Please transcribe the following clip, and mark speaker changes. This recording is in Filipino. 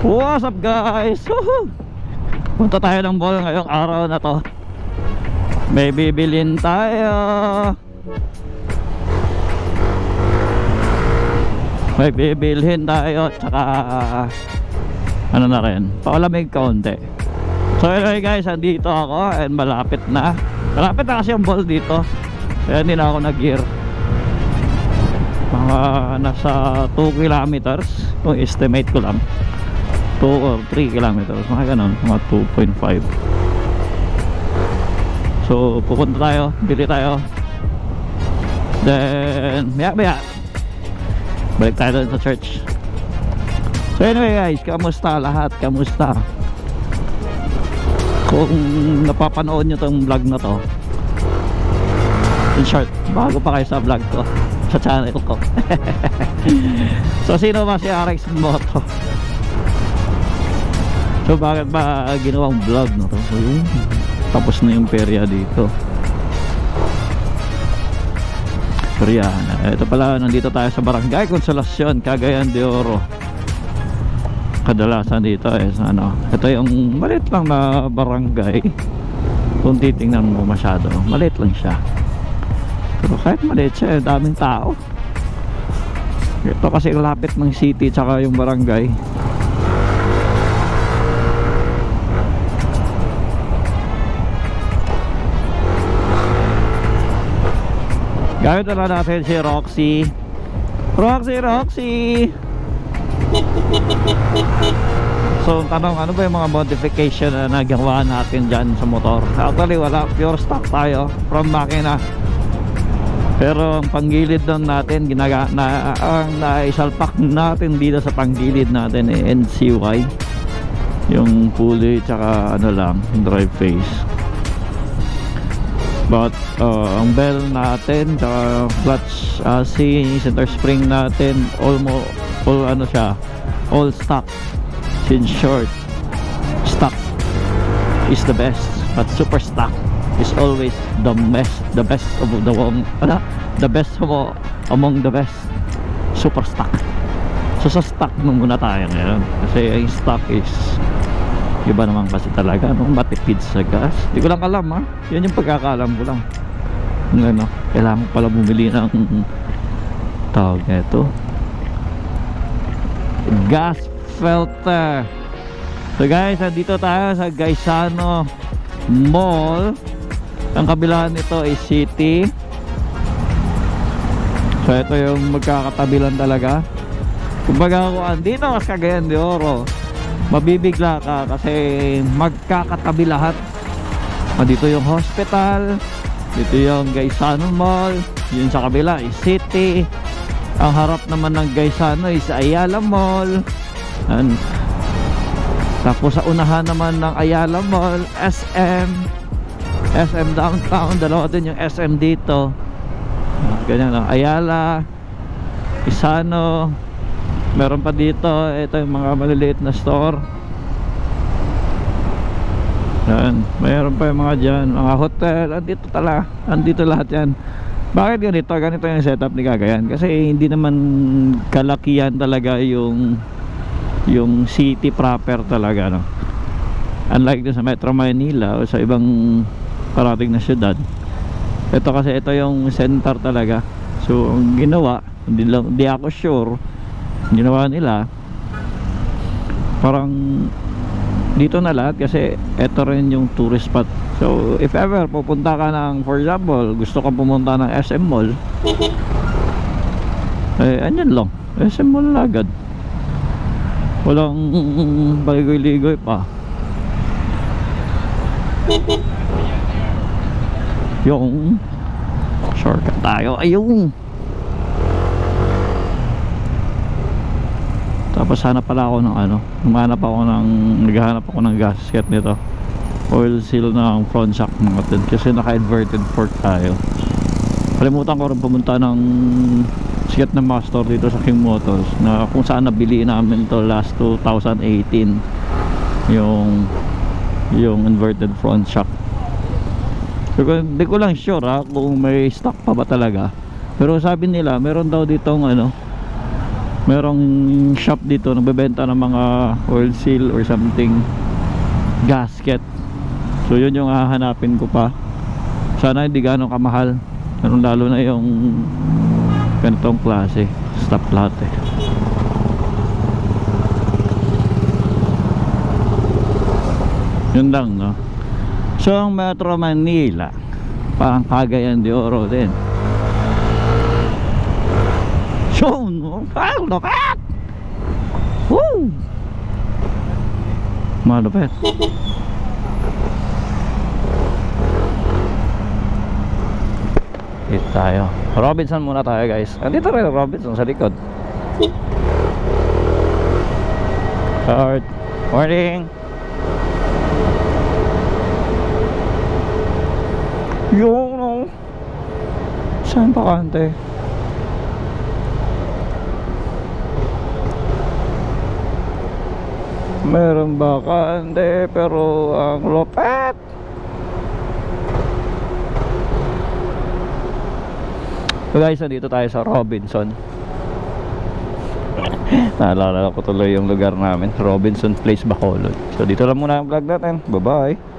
Speaker 1: What's up guys? Woohoo! Punta tayo ng mall ngayong araw na to. May bibilin tayo. May bibilhin tayo Tsaka Ano na rin Paulamig kaunti. So anyway guys Andito ako And malapit na. Malapit na kasi ang mall dito. Kaya hindi na ako nag-gear. Mga nasa 2 kilometers Kung estimate ko lang 2 or 3 kilometers mga ganun mga 2.5 so pupunta tayo bili tayo. Then maya maya balik tayo doon sa church. So anyway guys kamusta lahat? Kamusta? Kung napapanood nyo tong vlog na to in short bago pa kayo sa vlog ko sa channel ko. So sino ba si RX Moto So bakit ba ginawang vlog no to? So, yun. Tapos na yung perya dito. Perya. Ito pala nandito tayo sa Barangay Consolacion, Cagayan de Oro. Kadalasan dito eh sa ano. Ito yung maliit lang na barangay. Kung titingnan mo masyado, maliit lang siya. Pero kahit maliit siya, eh, daming tao. Ito kasi lapit ng city tsaka yung barangay. Gamit na lang natin si Roxy. Roxy, Roxy! So tanong ano ba yung mga modification na nagawa natin dyan sa motor? Actually wala, pure stock tayo from makina. Pero ang panggilid doon natin ginaga, na, Ang naisalpak natin dito sa panggilid natin eh, NCY Yung pulley tsaka ano lang, drive face but uh, ang bell natin tsaka clutch uh, center spring natin almost all ano siya all stock in short stock is the best but super stock is always the best the best of the one ano? the best of all, among the best super stock so sa stock muna tayo ngayon kasi yung stock is iba naman kasi talaga no? matipid sa gas. Hindi ko lang alam ha? Yun yung pagkakaalam ko lang. Ano kailangan pala bumili ng tawag na ito gas filter. So guys nandito tayo sa Gaisano Mall. Ang kabilaan nito is City. So ito yung magkakatabilan talaga. Kumbaga kung andito mas Cagayan de Oro mabibigla ka kasi magkakatabi lahat. Ah, dito yung hospital dito yung Gaisano Mall yun sa kabila is City. Ang harap naman ng Gaisano is Ayala Mall. And, tapos sa unahan naman ng Ayala Mall SM SM Downtown dalawa din yung SM dito. Ah, ganyan lang Ayala Isano meron pa dito ito yung mga maliliit na store. Yan mayroon pa yung mga dyan mga hotel andito tala andito lahat yan. Bakit ganito? Ganito yung setup ni Cagayan kasi hindi naman kalakihan talaga yung yung city proper talaga no? Unlike sa Metro Manila o sa ibang parating na syudad. Ito kasi ito yung center talaga. So ang ginawa hindi ako sure ginawa nila parang dito na lahat kasi ito rin yung tourist spot. So if ever pupunta ka ng for example gusto ka pumunta ng SM Mall eh andyan lang. SM Mall agad. Walang baligoy-ligoy pa. Yung shortcut tayo. Ayun tapos hanap pala ako ng ano humanap ako ng naghahanap ako ng gasket nito. Oil seal ng front shock natin kasi naka inverted fork tayo. Kalimutan ko rin pumunta ng sikat na mga store dito sa King Motors na kung saan nabili namin to last 2018 yung yung inverted front shock. Pero hindi ko lang sure ha kung may stock pa ba talaga. Pero sabi nila meron daw ditong ano merong shop dito nagbebenta ng mga oil seal or something. Gasket. So yun yung hahanapin ko pa. Sana hindi gano'ng kamahal. Lalo lalo na yung ganitong klase. Stop lahat eh. Yun lang no? So ang Metro Manila parang Cagayan de Oro din no parang lupet woo malupet Dito tayo. Robinson muna tayo guys. Andito rin Robinson sa likod. Start. Morning. Yung no. Saan pa kante? Meron ba kante pero ang lupet. So guys, nandito tayo sa Robinson. Naalala ko tuloy yung lugar namin, Robinson Place, Bacolod. So dito lang muna ang vlog natin. Bye-bye.